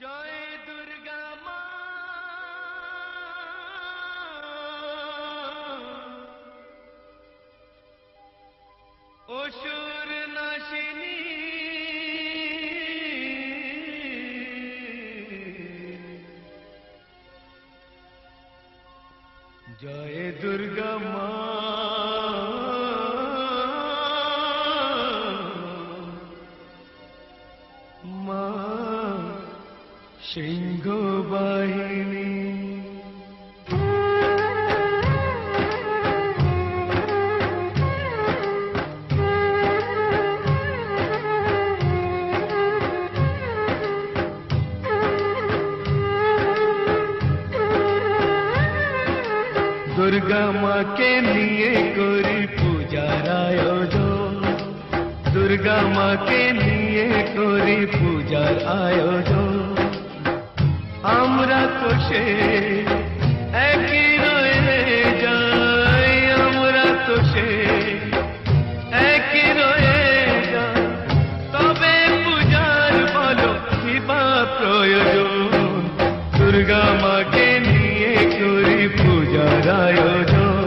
জয় দুর্গা মা অসুর নাশিনী জয় দুর্গা মা शृङ्गवाहिनी दुर्गा माँ के लिए गोरी पूजा आयो दुर्गा माँ के लिए गोरी पूजा आयो আমরা তো সে একই রয়ে যাই, আমরা তো সে একই রয়ে যাই। তবে পূজার বলো কিবা প্রয়োজন? দুর্গা মাকে নিয়ে করি পূজার আয়োজন।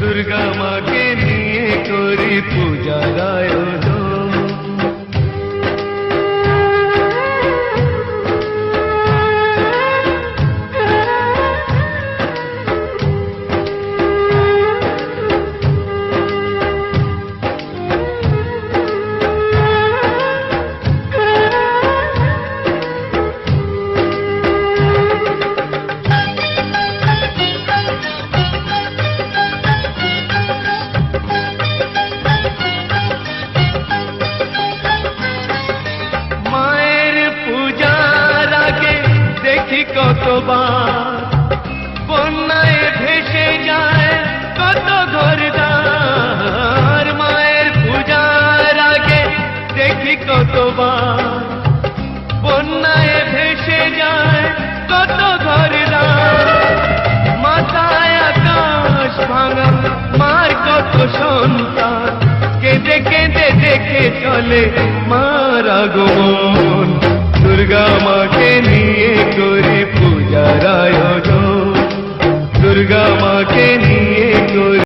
দুর্গা মাকে নিয়ে করি পূজার আয়োজন। কতবার বন্যায় ভেসে যায়, কত ঘরদার মায়ের পূজার আগে দেখি কতবার বন্যায় ভেসে যায়, কত ঘরদার। মাথায় আকাশ ভাঙা মার কত সন্তান, কেঁদে কেঁদে দেখে চলে মার আগমন।